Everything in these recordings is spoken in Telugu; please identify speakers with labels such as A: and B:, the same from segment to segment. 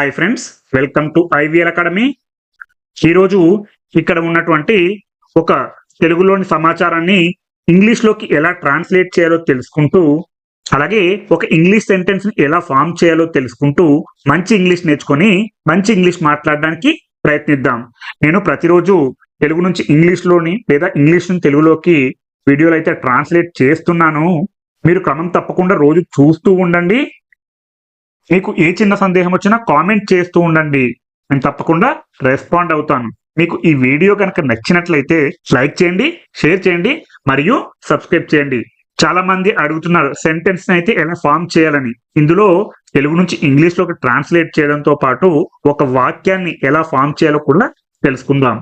A: Hi friends welcome to IVL academy ఈరోజు ఇక్కడ ఉన్నటువంటి ఒక తెలుగులోని సమాచారాన్ని ఇంగ్లీష్లోకి ఎలా ట్రాన్స్లేట్ చేయాలో తెలుసుకుంటూ అలాగే ఒక ఇంగ్లీష్ సెంటెన్స్ని ఎలా ఫామ్ చేయాలో తెలుసుకుంటూ మంచి ఇంగ్లీష్ నేర్చుకొని మంచి ఇంగ్లీష్ మాట్లాడడానికి ప్రయత్నిద్దాం. నేను ప్రతిరోజు తెలుగు నుంచి ఇంగ్లీష్లోని లేదా ఇంగ్లీష్ నుంచి తెలుగులోకి వీడియోలు అయితే ట్రాన్స్లేట్ చేస్తున్నాను. మీరు క్రమం తప్పకుండా రోజు చూస్తూ ఉండండి. మీకు ఏ చిన్న సందేహం వచ్చినా కామెంట్ చేస్తూ ఉండండి. నేను తప్పకుండా రెస్పాండ్ అవుతాను. మీకు ఈ వీడియో కనుక నచ్చినట్లయితే లైక్ చేయండి షేర్ చేయండి మరియు సబ్స్క్రైబ్ చేయండి. చాలా మంది అడుగుతున్నారు సెంటెన్స్ అయితే ఎలా ఫామ్ చేయాలని? ఇందులో తెలుగు నుంచి ఇంగ్లీష్లోకి ట్రాన్స్లేట్ చేయడంతో పాటు ఒక వాక్యాన్ని ఎలా ఫామ్ చేయాలో కూడా తెలుసుకుందాం.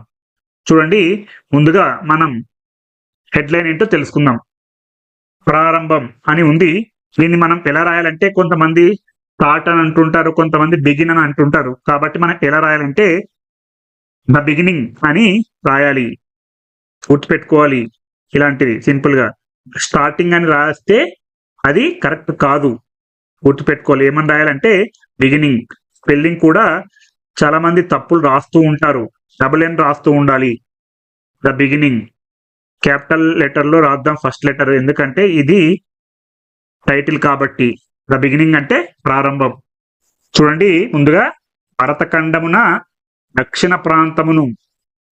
A: చూడండి ముందుగా మనం హెడ్లైన్ ఏంటో తెలుసుకుందాం. ప్రారంభం అని ఉంది. దీన్ని మనం ఎలా రాయాలంటే కొంతమంది స్టార్ట్ అని అంటుంటారు కొంతమంది బిగిన్ అని అంటుంటారు. కాబట్టి మనం ఎలా రాయాలంటే ద బిగినింగ్ అని రాయాలి. గుర్తుపెట్టుకోవాలి. ఇలాంటిది సింపుల్గా స్టార్టింగ్ అని రాస్తే అది కరెక్ట్ కాదు. గుర్తుపెట్టుకోవాలి. ఏమని రాయాలంటే బిగినింగ్ స్పెల్లింగ్ కూడా చాలా మంది తప్పులు రాస్తూ ఉంటారు. డబుల్ ఎన్ రాస్తూ ఉండాలి. ద బిగినింగ్ క్యాపిటల్ లెటర్లో రాద్దాం ఫస్ట్ లెటర్ ఎందుకంటే ఇది టైటిల్ కాబట్టి. ద బిగినింగ్ అంటే ప్రారంభం. చూడండి ముందుగా భరతఖండమున దక్షిణ ప్రాంతమును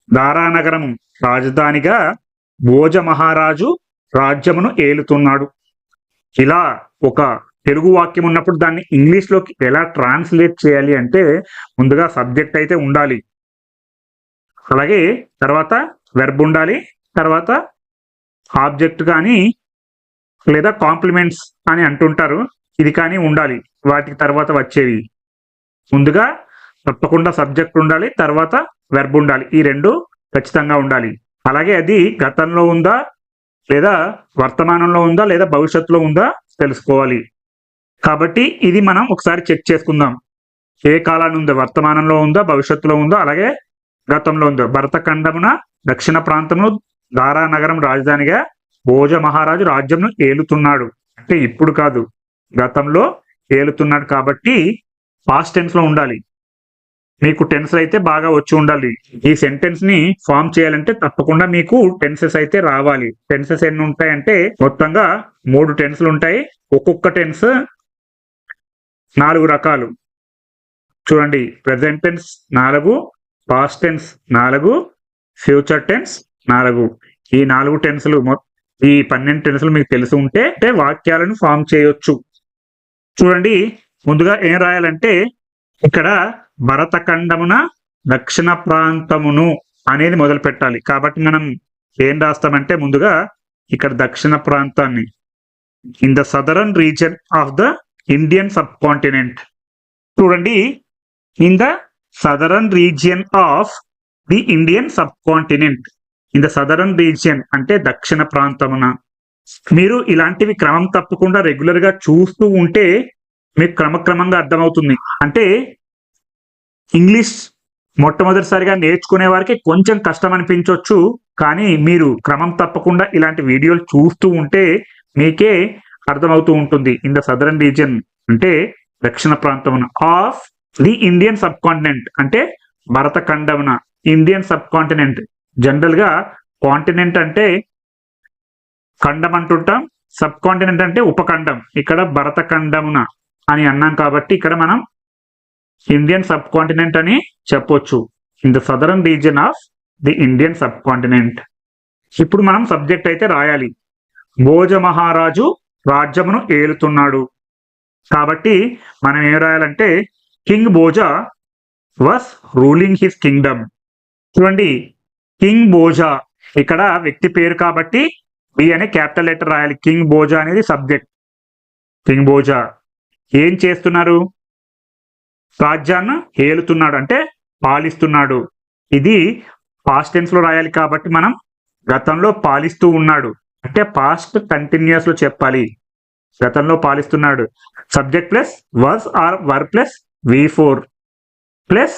A: దారానగరము రాజధానిగా భోజ మహారాజు రాజ్యమును ఏలుతున్నాడు. ఇలా ఒక తెలుగు వాక్యం ఉన్నప్పుడు దాన్ని ఇంగ్లీష్లోకి ఎలా ట్రాన్స్లేట్ చేయాలి అంటే ముందుగా సబ్జెక్ట్ అయితే ఉండాలి. అలాగే తర్వాత వెర్బ్ ఉండాలి తర్వాత ఆబ్జెక్ట్ కానీ లేదా కాంప్లిమెంట్స్ అని అంటుంటారు. ఇది కానీ ఉండాలి. వాటికి తర్వాత వచ్చేవి. ముందుగా తప్పకుండా సబ్జెక్ట్ ఉండాలి తర్వాత వెర్బ్ ఉండాలి. ఈ రెండు ఖచ్చితంగా ఉండాలి. అలాగే అది గతంలో ఉందా లేదా వర్తమానంలో ఉందా లేదా భవిష్యత్తులో ఉందా తెలుసుకోవాలి. కాబట్టి ఇది మనం ఒకసారి చెక్ చేసుకుందాం. ఏ కాలాన్ని ఉందో? వర్తమానంలో ఉందా భవిష్యత్తులో ఉందో అలాగే గతంలో ఉందో? భరతఖండమున దక్షిణ ప్రాంతమును దారా నగరం రాజధానిగా భోజ మహారాజు రాజ్యంను ఏలుతున్నాడు. అంటే ఇప్పుడు కాదు. గతంలో ఏలుతున్నాడు కాబట్టి పాస్ట్ టెన్స్లో ఉండాలి. మీకు టెన్స్ అయితే బాగా వచ్చి ఉండాలి. ఈ సెంటెన్స్ని ఫామ్ చేయాలంటే తప్పకుండా మీకు టెన్సెస్ అయితే రావాలి. టెన్సెస్ ఎన్ని ఉంటాయంటే మొత్తంగా మూడు టెన్స్లు ఉంటాయి. ఒక్కొక్క టెన్స్ నాలుగు రకాలు. చూడండి. ప్రెసెంట్ టెన్స్ నాలుగు పాస్ట్ టెన్స్ నాలుగు ఫ్యూచర్ టెన్స్ నాలుగు. ఈ నాలుగు టెన్స్లు ఈ పన్నెండు టెన్స్లు మీకు తెలిసి ఉంటే అంటే వాక్యాలను ఫామ్ చేయొచ్చు. చూడండి ముందుగా ఏం రాయాలంటే ఇక్కడ భరతఖండమున దక్షిణ ప్రాంతమును అనేది మొదలు పెట్టాలి. కాబట్టి మనం ఏం రాస్తామంటే ముందుగా ఇక్కడ దక్షిణ ప్రాంతాన్ని in the southern region of the Indian subcontinent చూడండి in the southern region of the Indian subcontinent in the southern region అంటే దక్షిణ ప్రాంతమున. మీరు ఇలాంటివి క్రమం తప్పకుండా రెగ్యులర్గా చూస్తూ ఉంటే మీకు క్రమక్రమంగా అర్థమవుతుంది. అంటే ఇంగ్లీష్ మొట్టమొదటిసారిగా నేర్చుకునే వారికి కొంచెం కష్టం అనిపించవచ్చు కానీ మీరు క్రమం తప్పకుండా ఇలాంటి వీడియోలు చూస్తూ ఉంటే మీకే అర్థమవుతూ ఉంటుంది. ఇన్ ద సదరన్ రీజియన్ అంటే దక్షిణ ప్రాంతమున of the Indian subcontinent అంటే భరతఖండమున ఇండియన్ సబ్ కాంటినెంట్ జనరల్గా కాంటినెంట్ అంటే ఖండం అంటుంటాం. సబ్ కాంటినెంట్ అంటే ఉపఖండం. ఇక్కడ భరతఖండమున అని అన్నాం కాబట్టి ఇక్కడ మనం ఇండియన్ సబ్ కాంటినెంట్ అని చెప్పొచ్చు. In the southern region of the Indian subcontinent ఇప్పుడు మనం సబ్జెక్ట్ అయితే రాయాలి. భోజ మహారాజు రాజ్యమును ఏలుతున్నాడు. కాబట్టి మనం ఏం రాయాలంటే king Bhoja was ruling his kingdom చూడండి కింగ్ భోజా ఇక్కడ వ్యక్తి పేరు కాబట్టి బి అనే క్యాపిటల్ లెటర్ రాయాలి. కింగ్ బోజా అనేది సబ్జెక్ట్. కింగ్ బోజా ఏం చేస్తున్నారు? రాజ్యాన్ని ఏలుతున్నాడు అంటే పాలిస్తున్నాడు. ఇది పాస్ట్ టెన్స్లో రాయాలి కాబట్టి మనం గతంలో పాలిస్తూ ఉన్నాడు. అంటే పాస్ట్ కంటిన్యూస్లో చెప్పాలి. గతంలో పాలిస్తున్నాడు. Subject plus was or were plus V four plus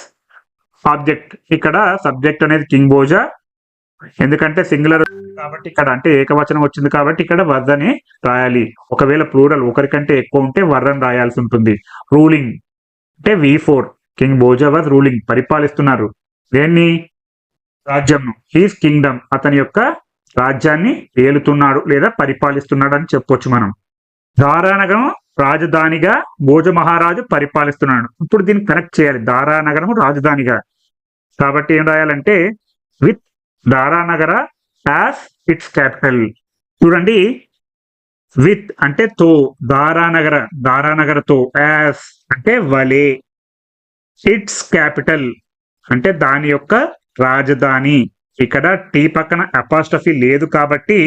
A: object ఇక్కడ సబ్జెక్ట్ అనేది కింగ్ భోజా ఎందుకంటే సింగులర్ కాబట్టి ఇక్కడ అంటే ఏకవచనం వచ్చింది కాబట్టి ఇక్కడ వర్ధ రాయాలి. ఒకవేళ ప్లూరల్ ఒకరికంటే ఎక్కువ ఉంటే వర్రని రాయాల్సి ఉంటుంది. రూలింగ్ అంటే V four. King Bhoja ruling పరిపాలిస్తున్నారు. దేన్ని? రాజ్యంను. His kingdom. అతని యొక్క రాజ్యాన్ని ఏలుతున్నాడు లేదా పరిపాలిస్తున్నాడు అని చెప్పొచ్చు మనం. దారానగరం రాజధానిగా భోజ మహారాజు పరిపాలిస్తున్నాడు. ఇప్పుడు దీన్ని కనెక్ట్ చేయాలి. దారానగరం రాజధానిగా. కాబట్టి ఏం రాయాలంటే with Dharanagara as its capital. చూడండి విత్ అంటే తో దారానగర దారానగరతో యాజ్ అంటే వలే. ఇట్స్ క్యాపిటల్ అంటే దాని యొక్క రాజధాని. ఇక్కడ టీ పక్కన అపాస్టఫీ లేదు కాబట్టి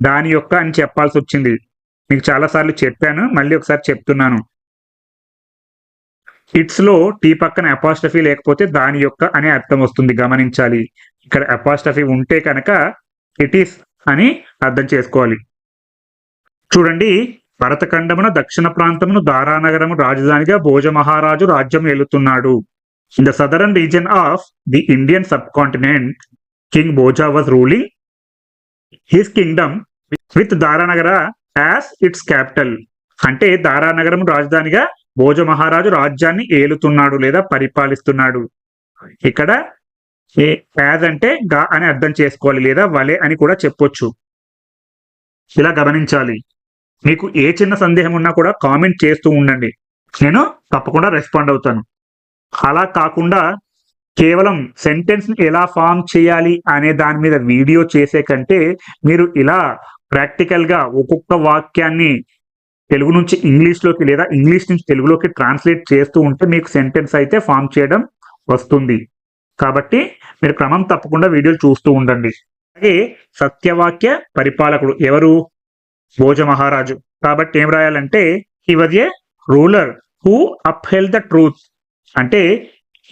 A: దాని యొక్క అని చెప్పాల్సి వచ్చింది. మీకు చాలా సార్లు చెప్పాను మళ్ళీ ఒకసారి చెప్తున్నాను. ఇట్స్లో టీ పక్కన అపాస్టఫీ లేకపోతే దాని యొక్క అనే అర్థం వస్తుంది గమనించాలి. ఇక్కడ అపాస్టఫీ ఉంటే కనుక ఇట్ ఈస్ అని అర్థం చేసుకోవాలి. చూడండి భరతఖండమున దక్షిణ ప్రాంతమును దారానగరము రాజధానిగా భోజ మహారాజు రాజ్యం ఏలుతున్నాడు. In the southern region of the Indian subcontinent king Bhoja was ruling his kingdom with Dharanagara as its capital అంటే దారానగరం రాజధానిగా భోజ మహారాజు రాజ్యాన్ని ఏలుతున్నాడు లేదా పరిపాలిస్తున్నాడు. ఇక్కడ ఏ యాజ్ అంటే గా అని అర్థం చేసుకోవాలి లేదా వలే అని కూడా చెప్పొచ్చు. ఇలా గమనించాలి. మీకు ఏ చిన్న సందేహం ఉన్నా కూడా కామెంట్ చేస్తూ ఉండండి. నేను తప్పకుండా రెస్పాండ్ అవుతాను. అలా కాకుండా కేవలం సెంటెన్స్ని ఎలా ఫామ్ చేయాలి అనే దాని మీద వీడియో చేసే కంటే మీరు ఇలా ప్రాక్టికల్గా ఒక్కొక్క వాక్యాన్ని తెలుగు నుంచి ఇంగ్లీష్లోకి లేదా ఇంగ్లీష్ నుంచి తెలుగులోకి ట్రాన్స్లేట్ చేస్తూ ఉంటే మీకు సెంటెన్స్ అయితే ఫామ్ చేయడం వస్తుంది. కాబట్టి మీరు క్రమం తప్పకుండా వీడియోలు చూస్తూ ఉండండి. అలాగే సత్యవాక్య పరిపాలకుడు ఎవరు? భోజ మహారాజు కాబట్టి ఏం రాయాలంటే he was a ruler who upheld the truth అంటే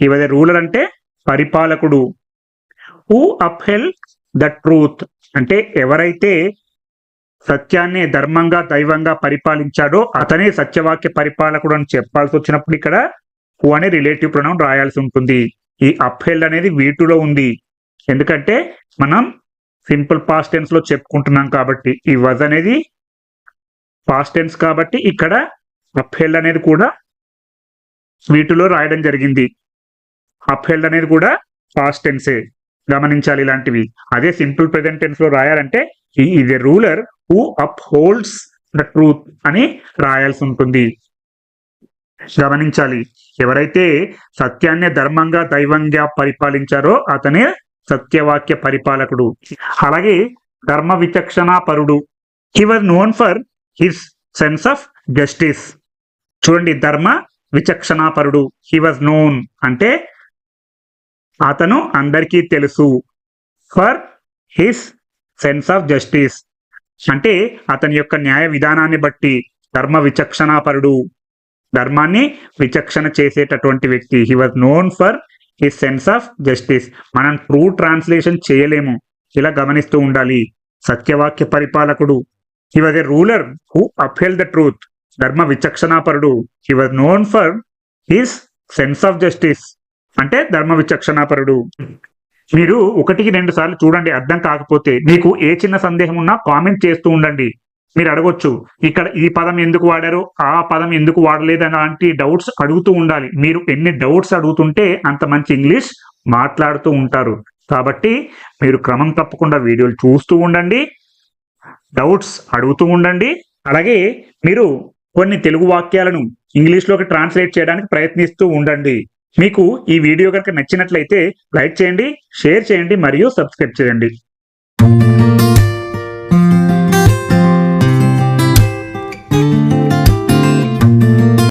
A: హీ వాజ్ ఏ రూలర్ అంటే పరిపాలకుడు. హూ అప్హెల్ ద ట్రూత్ అంటే ఎవరైతే సత్యాన్ని ధర్మంగా దైవంగా పరిపాలించాడో అతనే సత్యవాక్య పరిపాలకుడు అని చెప్పాల్సి వచ్చినప్పుడు ఇక్కడ హూ అనే రిలేటివ్ ప్రొనౌన్ రాయాల్సి ఉంటుంది. ఈ అప్హెల్డ్ అనేది వీటిలో ఉంది. ఎందుకంటే మనం సింపుల్ పాస్ట్ టెన్స్లో చెప్పుకుంటున్నాం కాబట్టి ఈ వజ్ అనేది పాస్ట్ టెన్స్ కాబట్టి ఇక్కడ అప్హెల్డ్ అనేది కూడా వీటిలో రాయడం జరిగింది. అప్హెల్డ్ అనేది కూడా పాస్ట్ టెన్సే గమనించాలి ఇలాంటివి. అదే సింపుల్ ప్రెసెంట్ టెన్స్లో రాయాలంటే ఈ ఇది ruler who upholds the truth అని రాయాల్సి ఉంటుంది. గమనించాలి. ఎవరైతే సత్యాన్ని ధర్మంగా దైవంగా పరిపాలించారో అతనే సత్యవాక్య పరిపాలకుడు. అలాగే ధర్మ విచక్షణ పరుడు he known for his sense of justice చూడండి ధర్మ విచక్షణాపరుడు. హీ వాజ్ నోన్ అంటే అతను అందరికీ తెలుసు. For his sense of justice అంటే అతని యొక్క న్యాయ విధానాన్ని బట్టి ధర్మ విచక్షణాపరుడు. ధర్మాన్ని విచక్షణ చేసేటటువంటి వ్యక్తి. He was known for his sense of justice మనం ట్రూ ట్రాన్స్లేషన్ చేయలేము. ఇలా గమనిస్తూ ఉండాలి. సత్యవాక్య పరిపాలకుడు. He was a ruler who upheld the truth ధర్మ విచక్షణాపరుడు. He was known for his sense of justice అంటే ధర్మ విచక్షణాపరుడు. మీరు ఒకటికి రెండు సార్లు చూడండి. అర్థం కాకపోతే మీకు ఏ చిన్న సందేహం ఉన్నా కామెంట్ చేస్తూ ఉండండి. మీరు అడగొచ్చు ఇక్కడ ఈ పదం ఎందుకు వాడారు ఆ పదం ఎందుకు వాడలేదు అలాంటి డౌట్స్ అడుగుతూ ఉండాలి. మీరు ఎన్ని డౌట్స్ అడుగుతుంటే అంత మంచి ఇంగ్లీష్ మాట్లాడుతూ ఉంటారు. కాబట్టి మీరు క్రమం తప్పకుండా వీడియోలు చూస్తూ ఉండండి డౌట్స్ అడుగుతూ ఉండండి. అలాగే మీరు కొన్ని తెలుగు వాక్యాలను ఇంగ్లీష్లోకి ట్రాన్స్లేట్ చేయడానికి ప్రయత్నిస్తూ ఉండండి. మీకు ఈ వీడియో కనుక నచ్చినట్లయితే లైక్ చేయండి షేర్ చేయండి మరియు సబ్స్క్రైబ్ చేయండి.